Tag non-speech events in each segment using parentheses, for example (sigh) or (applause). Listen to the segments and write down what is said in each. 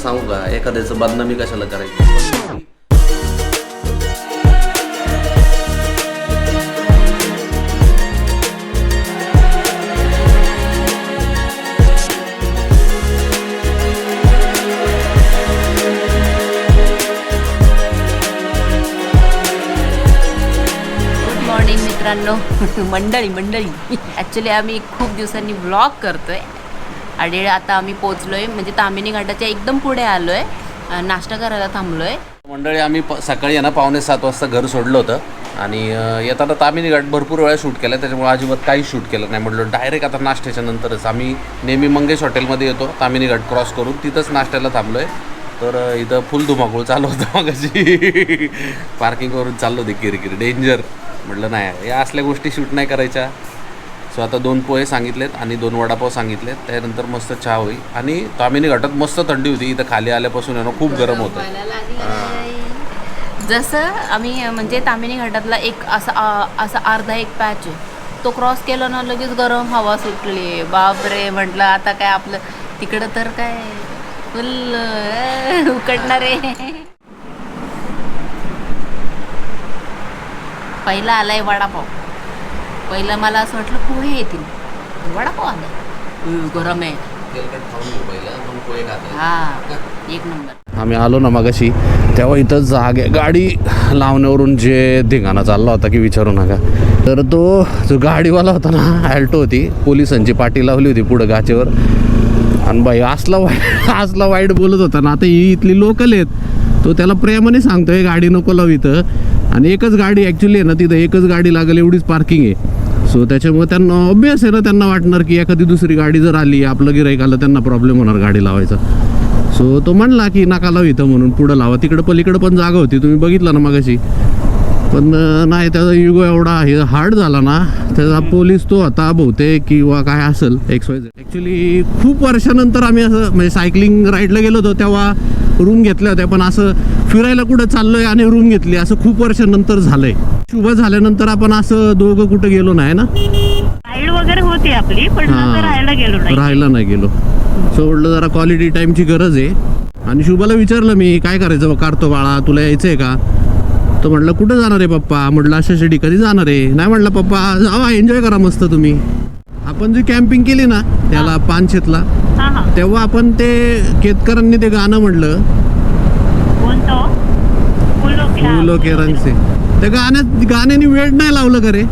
सांगू का? एखाद्याचं बदनामी कशाला करायची मॉर्निंग मित्रांनो. (laughs) मंडळी मंडळी. ॲक्च्युली आम्ही खूप दिवसांनी ब्लॉग करतोय. आणि आता आम्ही पोचलोय म्हणजे तामिनी घाटाच्या एकदम पुढे आलोय आहे नाश्ता करायला थांबलोय. मंडळी आम्ही प सकाळी आहे ना पावणे सात वाजता घर सोडलं होतं. आणि येताना तामिनी घाट भरपूर वेळा शूट केला त्याच्यामुळे अजिबात काही शूट केलं नाही. म्हटलं डायरेक्ट आता नाश्त्याच्या नंतरच. आम्ही नेहमी मंगेश हॉटेलमध्ये येतो तामिनी घाट क्रॉस करून तिथंच नाश्त्याला थांबलो आहे तर इथं फुल धुमाकूळ चालू होतं मगाशी. (laughs) पार्किंगवरून चाललो होते किरकिर. डेंजर. म्हटलं नाही या असल्या गोष्टी शूट नाही करायच्या. सो आता दोन पोहे सांगितलेत आणि दोन वडापाव सांगितलेत. त्यानंतर मस्त चहा होईल. आणि तामिनी घाटात मस्त थंडी होती. इथं खाली आल्यापासून आहे ना खूप गरम होतं. जसं आम्ही म्हणजे तामिनी घाटातला एक असा असा अर्धा एक पॅच आहे. तो क्रॉस केला ना लगेच गरम हवा सुटली. बापरे म्हटलं आता काय आपलं तिकडं तर काय फुल उकडणार आहे. पहिला आलाय वडापाव. पहिलं मला असं वाटलं पोहे येतील. वडापाव आलाय अं, गरम आहे. हा एक नंबर. आम्ही आलो ना मगाशी तेव्हा इथं जागे गाडी लावण्यावरून जे धिंगाणा चालला होता की विचारू नका. तर तो जो गाडीवाला होता ना ॲल्टो होती पोलिसांची पाठी लावली होती पुढं गाचेवर. आणि बाई असला वाईट असला वाईट बोलत होता ना आता ही इथली लोकल आहेत. तो त्याला प्रेमाने सांगतोय गाडी नको लावू इथं. आणि एकच गाडी ॲक्च्युली आहे ना तिथं एकच गाडी लागेल एवढीच पार्किंग आहे. सो त्याच्यामुळे त्यांना ऑब्विस आहे ना त्यांना वाटणार की एखादी दुसरी गाडी जर आली आपलं गिराईक आलं त्यांना प्रॉब्लेम होणार गाडी लावायचा. सो तो म्हणला की नका लाव इथं म्हणून पुढं लावा. तिकडं पलीकडं पण जागा होती तुम्ही बघितलं ना मगाशी. पण नाही त्याचा युगो एवढा हे हार्ड झाला ना त्याचा पोलीस तो आता बहुतेक किंवा काय असेल एक्स वाय ॲक्च्युली खूप वर्षानंतर आम्ही असं म्हणजे सायकलिंग राईडला गेलो होतो तेव्हा रूम घेतल्या होत्या पण असं फिरायला कुठं चाललोय आणि रूम घेतली असं खूप वर्षानंतर झालंय. शुभ झाल्यानंतर आपण असं दोघं कुठं गेलो नाही ना? राईड वगैरे होती आपली पण हा. नंतर राहायला गेलो नाही. राहायला नाही गेलो. सो म्हटलं जरा क्वालिटी टाईमची गरज आहे. आणि शुभाला विचारलं मी काय करायचं बा काढतो बाळा तुला यायचं आहे का? तो म्हटलं कुठं जाणार आहे पप्पा? म्हटलं अशा कधी जाणार आहे. नाही म्हटलं पप्पा जावा एन्जॉय करा मस्त तुम्ही. आपण जी कॅम्पिंग केली ना त्याला पानशेतला तेव्हा आपण ते केतकरांनी ते गाणं म्हणलं फुलो त्या गाण्यात गाण्याने वेळ नाही लावलं का रे?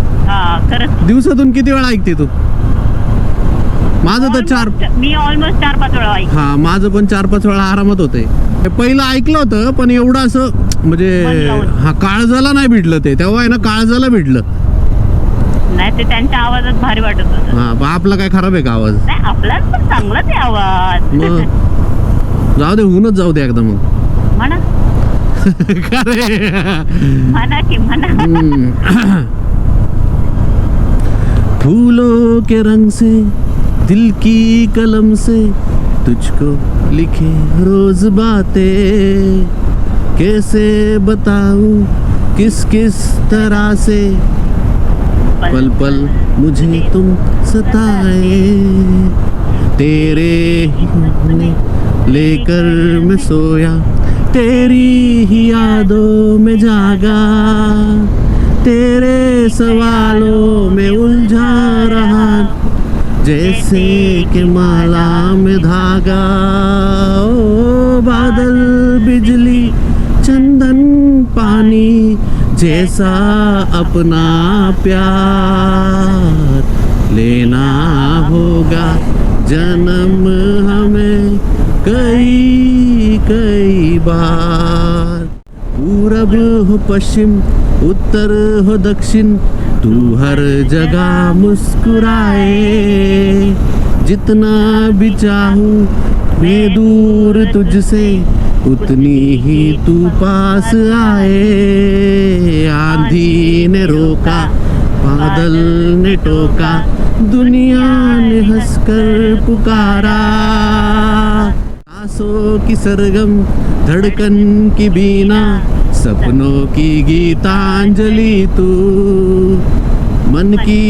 दिवसातून किती वेळा ऐकते तू? माझं तर चार मी ऑलमोस्ट चार पाच वेळा ऐक हा माझं पण चार पाच वेळा आरामात होते पहिलं ऐकलं होतं पण एवढं असं म्हणजे. हा काळजाला नाही भिडलं ते. तेव्हा आहे ना काळजाला भिडलं नाही ते त्यांच्या आवाजात भारी वाटत होत. हा पण आपला काय खराब आहे का आवाज? नाही आपलाच पण चांगलाच आहे आवाज. मग? जाऊ दे होऊनच जाऊ दे एकदा मग. म्हणा. का रे म्हणा की म्हणा. हम्म. फूलों के रंग से दिल की कलम से तुझको लिखे रोज बातें। कैसे बताऊं किस किस तरह से पल पल मुझे तुम सताए। तेरे लेकर मैं सोया। तेरी ही यादों में जागा। तेरे सवालों में उलझा रहा। जैसे कि माला में धागा। ओ बादल, बिजली, चंदन, पानी। जैसा अपना प्यार लेना होगा। जन्म हमें कई कई बार। पूरब हो पश्चिम उत्तर हो दक्षिण तू हर जगह मुस्कुराए। जितना भी चाहूँ मैं दूर तुझसे उतनी ही तू पास आए। आंधी ने रोका बादल ने टोका दुनिया ने हंसकर पुकारा। सांसों की सरगम धड़कन की बीना सपनों की गीतांजलि तू। मन की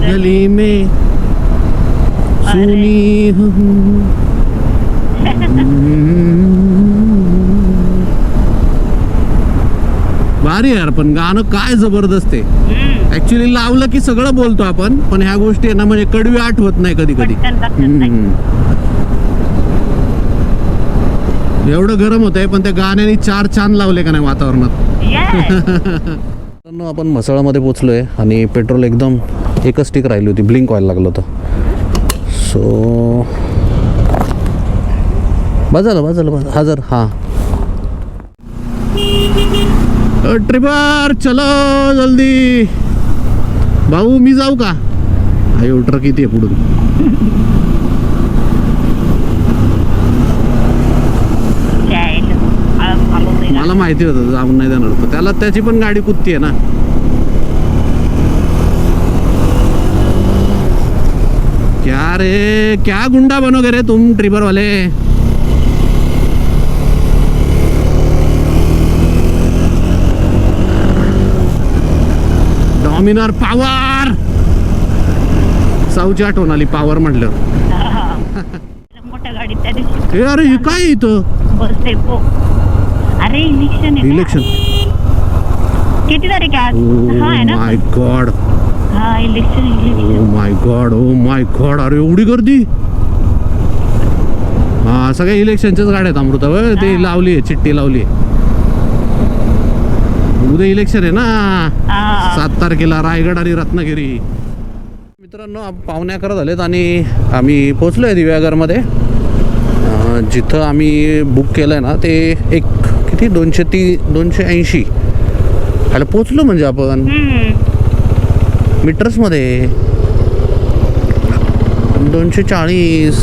गली में सुनी भारी आहे यार पण गाणं काय जबरदस्त आहे. ऍक्च्युली लावलं की सगळं बोलतो आपण पण ह्या गोष्टी आहे ना म्हणजे कडवी आठवत नाही कधी कधी पटकन लक्षात नाही. एवढं गरम होत आहे पण त्या गाण्याने चार चांद लावले का नाही वातावरणात Yes. मित्रांनो (laughs) आपण म्हसळामध्ये पोचलोय आणि पेट्रोल एकदम एकच टिक राहिली होती ब्लिंक व्हायला लागलं होतं सो बाजाला बाजाला बाजा हजर हां ट्रिपर चलो जल्दी. भाऊ मी जाऊ का? अयो ट्रक किती आहे पुढून मला माहिती होतं जाऊन नाही जाणार होतं. त्याला त्याची पण गाडी कुत्ती आहे ना. क्या रे क्या गुंडा बनोगे रे तुम ट्रिपर डॉमिनर पॉवर साऊची आठवण आली पॉवर म्हटलं. (laughs) मोठ्या गाडीत त्या दिवशी. हे अरे हे काय इथं? बस डेपो अरे इलेक्शन आहे? इलेक्शन किती तारीख आहे ओ आज हा आहे ना? माय गॉड हा election oh my God oh my God अरे एवढी गर्दी? हा सगळ्या इलेक्शनच्याच गाड्या आहेत अमृता. ते लावली आहे चिठ्ठी लावली आहे. उद्या इलेक्शन आहे ना. सात तारखेला रायगड आणि रत्नागिरी. मित्रांनो आप- पाहुणे अकरा झालेत आणि आम्ही पोचलो आहे दिव्यागरमध्ये जिथं आम्ही बुक केलं आहे ना ते एक किती? दोनशे ती दोनशे ऐंशी. ह्याला पोचलो म्हणजे आपण. मीटर्समध्ये. दोनशे चाळीस.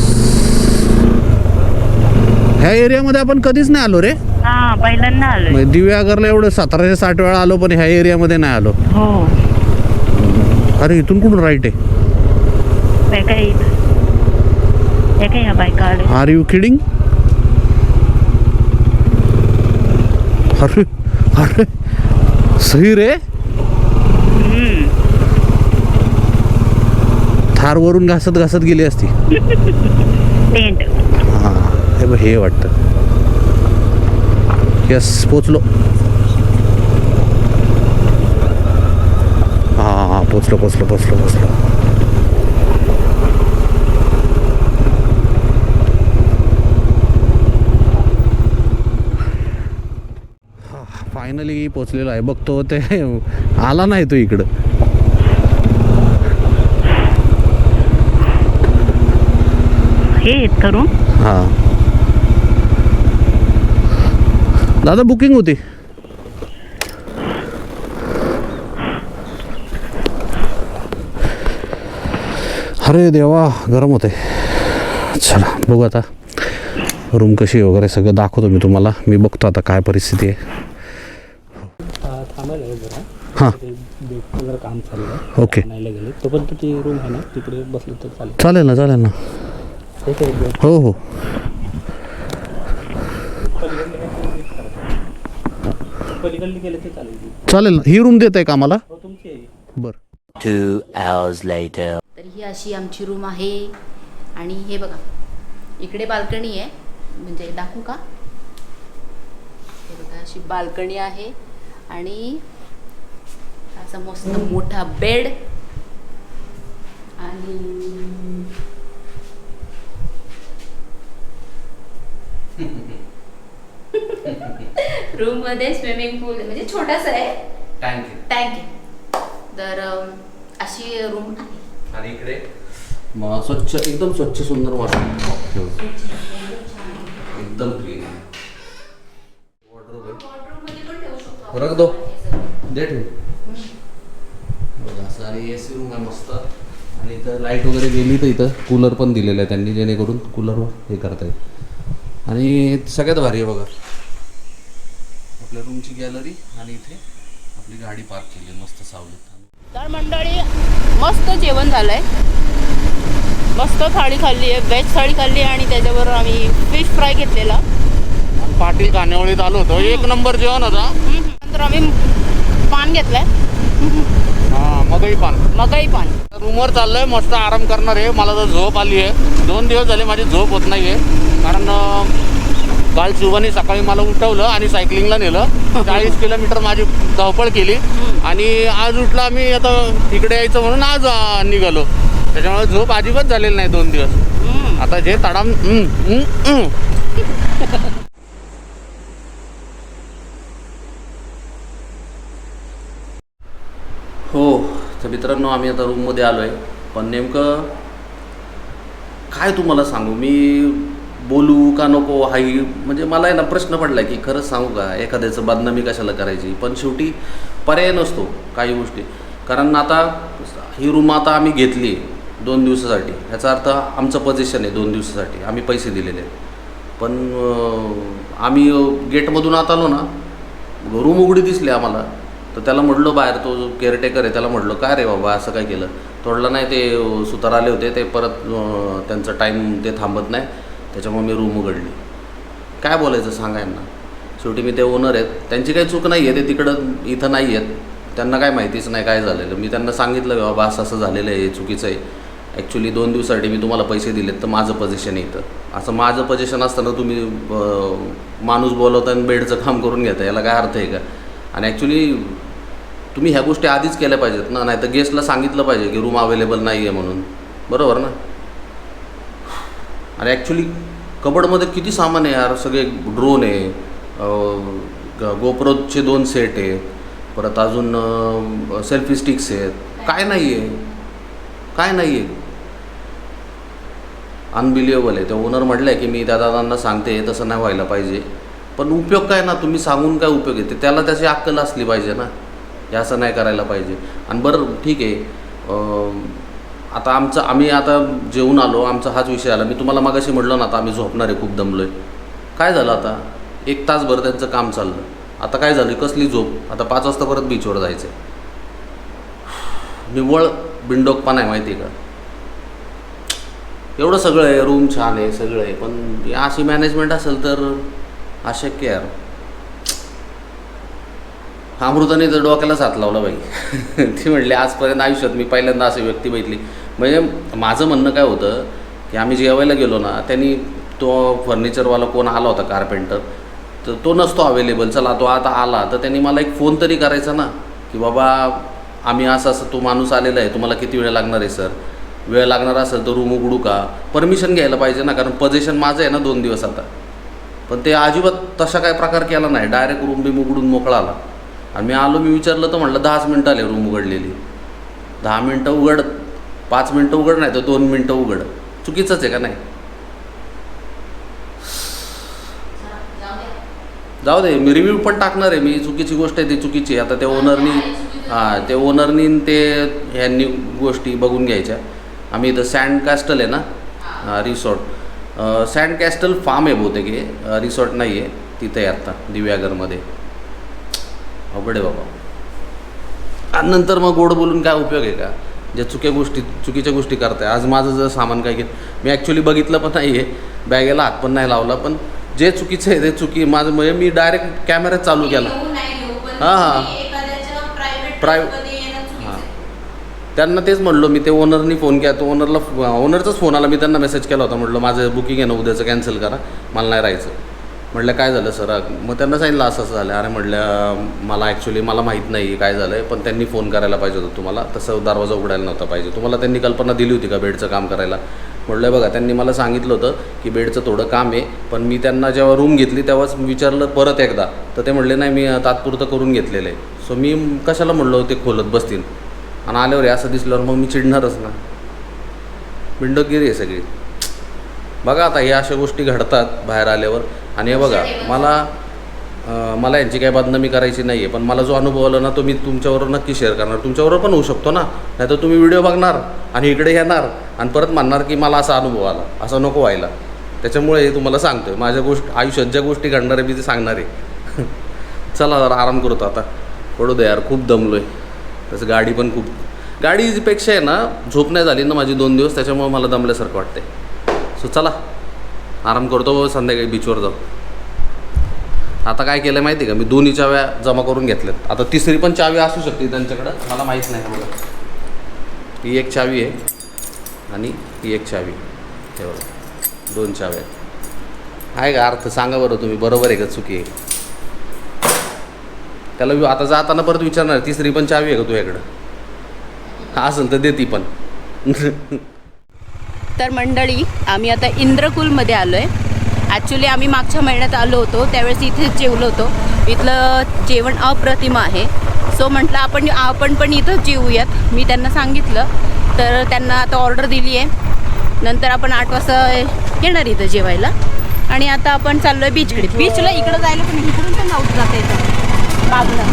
ह्या एरियामध्ये आपण कधीच नाही आलो रे. हा पहिल्यांदा म्हणजे दिव्यागरला एवढं सतराशे साठ वेळा आलो पण ह्या एरियामध्ये नाही आलो. हो. अरे इथून कुठून राईट आहे? हे काय हे काय या बायका आले आर यू किडिंग अरे अरे सही रे. हम्म. थारवरून घासत घासत गेली असती. (laughs) टेंट हां हे बघ हे वाटतं. यस पोचलो हां हां पोचलो पोचलो पोचलो पोचलो फायनली पोचलेलो आहे. बघतो ते (laughs) आला नाही तो इकडं. हे करून हां. दादा बुकिंग होती. अरे देवा गरम होते चला बघू आता. रूम कशी वगैरे सगळं दाखवतो मी तुम्हाला. मी बघतो आता काय परिस्थिती आहे. हां काम चालू आहे. ओके. गेले. तोपर्यंत ती रूम आहे ना? तिकडे बसलं तर चालेल. चालेल ना चालेल ना. हो हो. पलीकडली गेले ते चालेल. चालेल. ना ही रूम देत आहे का आम्हाला? हो तुमची आहे. बरं. Two hours later. तर ही अशी आमची रूम आहे. आणि हे बघा इकडे बाल्कनी आहे. म्हणजे दाखवू का? हे बघा अशी बाल्कनी आहे. आणि असा मस्त मोठा बेड आणि रूममध्ये स्विमिंग पूल म्हणजे छोटासा आहे. टँक आहे तर अम, अशी रूम आहे. आणि इकडे? मग स्वच्छ एकदम स्वच्छ सुंदर वाटत एकदम क्लीन रख दो. दे ठेव. बघा, असं आणि ए सी रूम आहे मस्त. आणि इथं लाइट वगैरे गेली तर इथं कूलर पण दिलेलं आहे त्यांनी जेणेकरून कूलरवर हे करता येईल. आणि सगळ्यात भारी आहे बघा. आपल्या रूमची गॅलरी आणि इथे आपली गाडी पार्क केली मस्त सावलीत. तर मंडळी मस्त जेवण झालंय. मस्त थाळी खाल्ली आहे व्हेज थाळी खाल्ली आणि त्याच्याबरोबर आम्ही फिश फ्राय घेतलेला. पाटील कान्यावळीत आलो होतो. एक नंबर जेवण होता नंतर आम्ही पान घेतलंय. हां मगही पान. मगई पण रूमवर चाललोय मस्त आराम करणार आहे. मला तर झोप आली आहे. दोन दिवस झाले माझी झोप होत नाही आहे कारण काल शुभाने सकाळी मला उठवलं आणि सायकलिंगला नेलं. (laughs) चाळीस किलोमीटर माझी धावपळ केली. आणि आज उठला मी आता इकडे यायचं म्हणून आज निघालो. त्याच्यामुळे झोप अजिबात झालेली नाही दोन दिवस. आता जे तडाम. (laughs) हो तर मित्रांनो आम्ही आता रूममध्ये आलो आहे पण नेमकं काय तुम्हाला सांगू? मी बोलू का नको हाही म्हणजे मला आहे ना प्रश्न पडला की खरंच सांगू का? एखाद्याचं बदनामी कशाला करायची? पण शेवटी पर्याय नसतो काही गोष्टी. कारण आता ही रूम आता आम्ही घेतली दोन दिवसासाठी. ह्याचा अर्थ आमचं पोझिशन आहे दोन दिवसासाठी. आम्ही पैसे दिलेले आहेत. पण आम्ही गेटमधून आत आलो ना रूम उघडी दिसली आम्हाला. तर त्याला म्हटलं बाहेर तो जो केअरटेकर आहे त्याला म्हटलं काय रे बाबा असं काय केलं? तोडलं नाही ते सुतार आले होते. ते परत त्यांचं टाईम ते थांबत नाही. त्याच्यामुळे मी रूम उघडली. काय बोलायचं सांगा यांना? शेवटी मी ते ओनर आहेत. त्यांची काही चूक नाही आहे ते तिकडं इथं नाही आहेत त्यांना काय माहितीच नाही काय झालेलं. मी त्यांना सांगितलं की बाबा असं असं झालेलं आहे चुकीचं आहे. ॲक्च्युली दोन दिवसासाठी मी तुम्हाला पैसे दिलेत तर माझं पोझिशन आहे इथं. असं माझं पोझिशन असताना तुम्ही माणूस बोलवता आणि बेडचं काम करून घेता याला काय अर्थ आहे का? आणि ॲक्च्युली तुम्ही ह्या गोष्टी आधीच केल्या पाहिजेत ना? नाही तर गेस्टला सांगितलं पाहिजे की रूम अवेलेबल नाही आहे म्हणून. बरोबर ना? आणि ॲक्च्युली कबडमध्ये किती सामान आहे यार? सगळे ड्रोन आहे ग- गोप्रोचे दोन सेट आहे परत अजून सेल्फी स्टिक्स आहेत. काय नाही आहे काय नाही आहे अनबिलिएबल आहे. ते ओनर म्हटलं की मी त्या दादांना सांगते तसं नाही व्हायला पाहिजे. पण उपयोग काय ना तुम्ही सांगून काय उपयोग येते त्याला त्याची अक्कल असली पाहिजे ना. हे असं नाही करायला पाहिजे. आणि बरं ठीक आहे. आता आमचं आम्ही आता जेवून आलो आमचा हाच विषय आला. मी तुम्हाला मागाशी म्हटलं ना आता आम्ही झोपणार आहे खूप दमलो आहे काय झालं आता? एक तासभर त्यांचं काम चाललं. आता काय झालं? कसली झोप? आता पाच वाजता परत बीचवर जायचं आहे निव्वळ बिंडोकपणा आहे माहिती आहे का? एवढं सगळं आहे रूम छान आहे सगळं आहे. पण अशी मॅनेजमेंट असेल तर अशक्य यार. अमृताने तर डोक्यालाच हात लावला बाई. (laughs) ती म्हटली आजपर्यंत आयुष्यात मी पहिल्यांदा अशी व्यक्ती बघितली. म्हणजे माझं म्हणणं काय होतं की आम्ही जेवायला गेलो ना त्यांनी तो फर्निचरवाला कोण आला होता कार्पेंटर तर तो नसतो अवेलेबल चला तो आता आला. तर त्यांनी मला एक फोन तरी करायचा ना की बाबा आम्ही असं असं तो माणूस आलेला आहे तुम्हाला किती वेळ लागणार आहे सर वेळ लागणार असेल तर रूम उघडू का? परमिशन घ्यायला पाहिजे ना कारण पोझिशन माझं आहे ना दोन दिवस आता. पण ते अजिबात तसा काय प्रकार केला नाही. डायरेक्ट रूम बिम उघडून मोकळा आला आणि मी आलो मी विचारलं तर म्हटलं दहाच मिनटं आले रूम उघडलेली. दहा मिनटं उघड पाच मिनटं उघड नाही तर दोन मिनटं उघड. चुकीचंच आहे का नाही? जाऊ दे मी रिव्ह्यू पण टाकणार आहे. मी चुकीची गोष्ट आहे ती चुकीची आता त्या ओनरनी हां ते ओनरनी ते ह्यांनी गोष्टी बघून घ्यायच्या. आम्ही इथं सँड कॅस्टल आहे ना? रिसॉर्ट सँड कॅस्टल फार्म आहे बहुतेक हे. रिसॉर्ट नाही आहे. तिथे आहे आत्ता दिव्यागरमध्ये. अवघड आहे बाबा. आणि नंतर मग गोड बोलून काय उपयोग आहे का? ज्या चुक्या गोष्टी चुकीच्या गोष्टी करताय. आज माझं जर सामान काय घेत मी ॲक्च्युली बघितलं पण नाही आहे बॅगेला हात पण नाही लावला पण जे चुकीचं आहे ते चुकी माझं म्हणजे मी डायरेक्ट कॅमेरा चालू केला. हां हां. प्रायव्हेट हां. त्यांना तेच म्हणलो मी ते ओनरनी फोन केला. तो ओनरला ओनरचाच फोन आला. मी त्यांना मेसेज केला होता. म्हटलं माझं बुकिंग आहे ना उद्याचं कॅन्सल करा. मला नाही राहायचं. म्हटलं काय झालं सर? मग त्यांना सांगितलं असं असं झालं. अरे म्हटलं मला ॲक्च्युली मला माहीत नाही काय झालं आहे पण त्यांनी फोन करायला पाहिजे होतं तुम्हाला. तसं दरवाजा उघडायला नव्हता पाहिजे. तुम्हाला त्यांनी कल्पना दिली होती का बेडचं काम करायला? म्हटलं बघा त्यांनी मला सांगितलं होतं की बेडचं थोडं काम आहे पण मी त्यांना जेव्हा रूम घेतली तेव्हाच विचारलं परत एकदा. तर ते म्हटले नाही मी तात्पुरतं करून घेतलेलं आहे. सो मी कशाला म्हणलो ते खोलत बसतील. आणि आल्यावर असं दिसल्यावर मग मी चिडणारच ना. बिंडोगिरी आहे सगळी. बघा आता ह्या अशा गोष्टी घडतात बाहेर आल्यावर. आणि हे बघा मला मला यांची काही बदनामी करायची नाही आहे पण मला जो अनुभव आला ना तो मी तुमच्याबरोबर नक्की शेअर करणार. तुमच्याबरोबर पण होऊ शकतो ना? नाही तर तुम्ही व्हिडिओ बघणार आणि इकडे येणार आणि परत म्हणणार की मला असा अनुभव आला. असं नको व्हायला. त्याच्यामुळे हे तुम्हाला सांगतोय. माझ्या गोष्ट आयुष्यात ज्या गोष्टी घडणार आहे मी ते सांगणार. आहे (laughs) चला जरा आराम करतो आता. पडू दे यार खूप दमलो आहे तसं गाडी पण खूप गाडीपेक्षा आहे ना झोप नाही झाली ना माझी दोन दिवस त्याच्यामुळे मला दमल्यासारखं वाटते सो चला. आराम करतो संध्याकाळी बीचवर जाऊ. आता काय केलं माहिती आहे का? मी दोन्ही चाव्या जमा करून घेतल्यात आता तिसरी पण चावी असू शकते त्यांच्याकडं. मला माहीत नाही बघा ही एक चावी आहे आणि ही एक चावी. हे बघा. दोन चाव्या आहेत. आहे का अर्थ? सांगा बरं तुम्ही. बरोबर आहे का? चुकी आहे. त्याला आता जाताना परत विचारणार तिसरी पण चावी आहे का तुझ्याकडं? असेल तर देती पण. (laughs) तर मंडळी आम्ही आता इंद्रकुलमध्ये आलो आहे ॲक्च्युली आम्ही मागच्या महिन्यात आलो होतो त्यावेळेस इथेच जेवलो होतो. इथलं जेवण अप्रतिम आहे. सो म्हटलं आपण आपण पण इथं जेवूयात. मी त्यांना सांगितलं तर त्यांना आता ऑर्डर दिली आहे. नंतर आपण आठ वाजता येणार इथं जेवायला. आणि आता आपण चाललो आहे बीचकडे बीचला इकडं जायला पण इकडून पण जाऊ जाता येतं बाजूला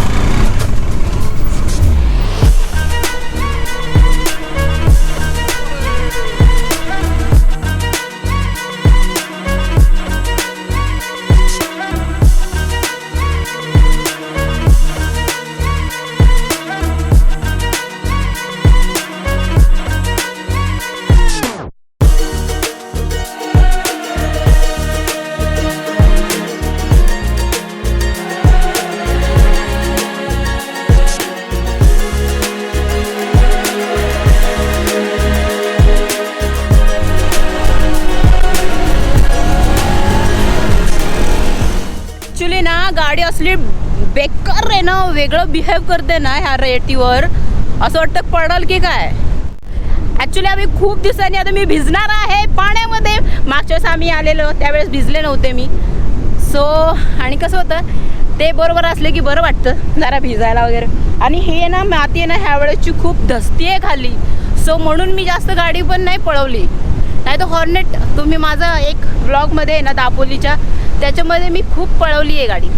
वेगळं बिहेव करते ना ह्या रेटीवर? असं वाटतं पडल की काय? ॲक्च्युली आम्ही खूप दिवसांनी आता मी भिजणार आहे पाण्यामध्ये. मागच्या वेळेस आम्ही आलेलो त्यावेळेस भिजले नव्हते मी. सो आणि कसं होतं ते बरोबर असले की बरं वाटतं जरा भिजायला वगैरे. आणि हे ना माती आहे ना ह्या वेळेसची खूप धस्ती आहे खाली. सो म्हणून मी जास्त गाडी पण नाही पळवली. नाही तर हॉर्नेट तुम्ही माझा एक ब्लॉगमध्ये आहे ना दापोलीच्या त्याच्यामध्ये मी खूप पळवली आहे गाडी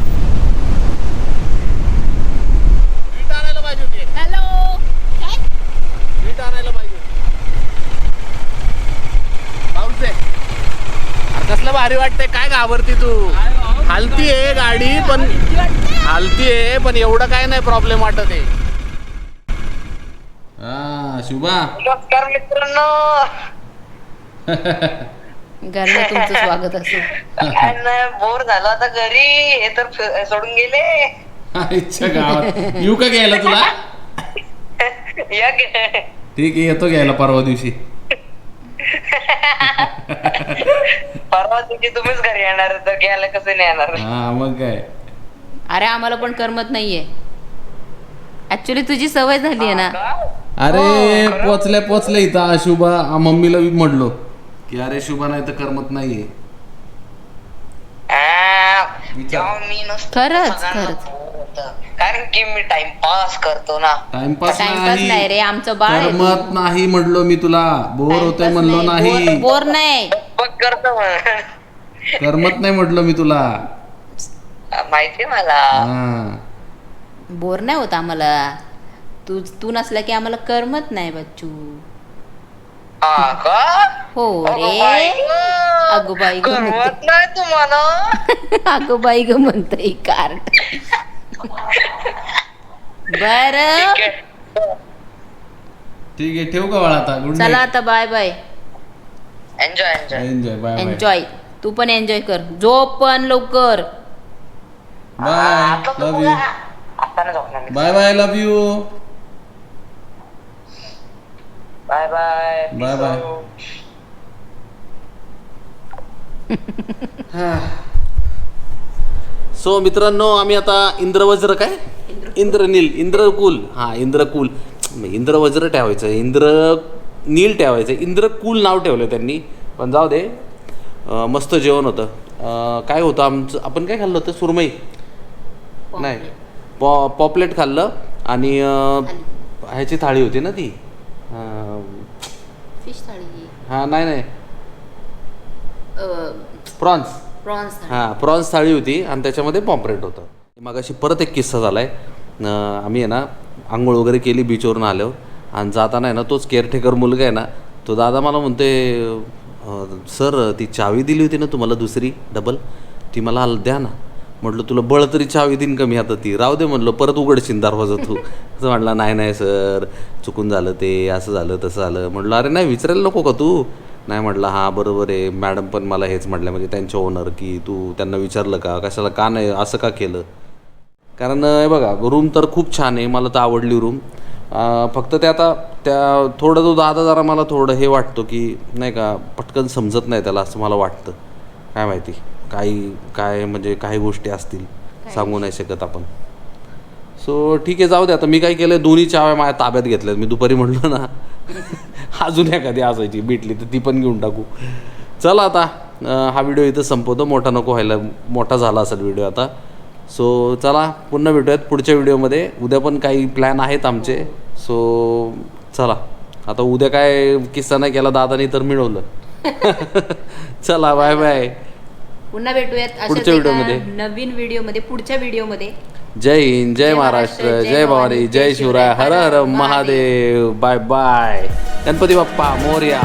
हॅलो काय कसलं भारी वाटतंय. काय घाबरती तू? हालती आहे गाडी पण हालती आहे पण एवढं काय नाही प्रॉब्लेम वाटत आहे. हा शुभा. नमस्कार मित्रांनो. घरनं तुमचं स्वागत असो. बोर झालो आता घरी. हे तर सोडून गेले. इच्छा गावात. येऊ का घ्यायला तुला? (laughs) या ठीक आहे येतो घ्यायला परवा दिवशी. परवा दिवशी तुम्हीच घरी येणार तर घ्यायला कसं नाही येणार? हा मग काय? अरे आम्हाला पण करमत नाहीये. ऍक्च्युली तुझी सवय झाली आहे ना. अरे पोचल्या पोचल्या इथं शुभा आ, मम्मीला बी म्हणलो की अरे शुभा नाही तर करमत नाहीये. आ, जेव्हा मी नसतो खरंच, सगळ्यांना खरंच. होतं. कारण की मी टाइमपास करतो ना. टाइमपास टाइमपास नाही. रे आमचं बाळ आहे. करमत नाही म्हणलो मी तुला. बोर होतोय म्हणलो नाही. बोर- बोर नाही. बघ करतो. करमत नाही म्हटलं मी तुला. माहितीये मला. हा. बोर नाही होत आम्हाला. तू तू नसला की आम्हाला करमत नाही बच्चू. हा का हो अगं बाई रे गं. अगं बाई गं म्हणते. करमत नाही तुम्हाला. (laughs) अगं बाई ग म्हणतोय कार्ट (laughs) बर. ठीक आहे. ठीक आहे ठेवू का बाळा आता? गुड चला आता bye bye enjoy enjoy enjoy bye bye enjoy तू पण एन्जॉय कर. झोप पण लवकर. बाय लव यू आता झोपणार मी. Bye bye love you bye bye Bye bye. (sighs) So मित्रांनो आम्ही आता इंद्रवज्र काय? इंद्रनील इंद्रकुल. हा इंद्रकुल. इंद्रवज्र ठेवायचं इंद्र नील ठेवायचं इंद्रकुल नाव ठेवलं त्यांनी. पण जाऊ दे मस्त जेवण होतं. काय होतं आमचं आपण काय खाल्लं होतं? सुरमई. नाही. पॉ पॉपलेट खाल्लं आणि ह्याची थाळी होती ना ती? फिश थाळी. हा नाही नाही. प्रॉन्स. हां प्रॉन्स थाळी होती आणि त्याच्यामध्ये पॉम्परेट होतं. मग अशी परत एक किस्सा झाला आहे आम्ही आहे ना आंघोळ वगैरे केली बीचवरून आल्यावर आणि जाताना आहे ना तोच केअरटेकर मुलगा आहे ना तो दादा मला म्हणते सर ती चावी दिली होती ना तुम्हाला दुसरी डबल ती मला द्या ना. म्हटलं तुला बळ तरी चावी देईन कमी आता ती. राहू दे म्हटलं परत उघडशील दरवाजा तू. (laughs) असं म्हटलं नाही नाही सर चुकून झालं ते असं झालं तसं झालं. म्हटलं अरे नाही विचारायला नको का तू? नाही म्हटलं हां बरोबर आहे. मॅडम पण मला हेच म्हटलं म्हणजे त्यांचे ओनर की तू त्यांना विचारलं का? कशाला का नाही असं का केलं? कारण हे बघा रूम तर खूप छान आहे मला तर आवडली रूम फक्त ते आता त्या थोडं तो दादा जरा मला थोडं हे वाटतो की नाही का पटकन समजत नाही त्याला असं मला वाटतं. काय माहिती काही काय म्हणजे काही गोष्टी असतील सांगू नाही शकत आपण. सो ठीक आहे जाऊ दे. आता मी काय केलं दोन्ही चाव्या माझ्या ताब्यात घेतल्यात. मी दुपारी म्हटलं ना. (laughs) (laughs) अजून एखादी असायची भेटली तर ती पण घेऊन टाकू. चला आता हा व्हिडिओ इथं संपवतो. मोठा नको व्हायला मोठा झाला असेल व्हिडिओ आता. सो चला पुन्हा भेटूयात पुढच्या व्हिडिओमध्ये उद्या पण काही प्लॅन आहेत आमचे. सो चला. आता उद्या काय किस्सा नाही केला दादानी तर मिळवलं. (laughs) चला बाय बाय पुन्हा भेटूयात. पुढच्या व्हिडिओमध्ये. नवीन व्हिडिओमध्ये पुढच्या व्हिडिओमध्ये जय हिंद जय महाराष्ट्र जय भवानी जय शिवराय हर हर महादेव. Bye bye. गणपती बाप्पा मोर्या.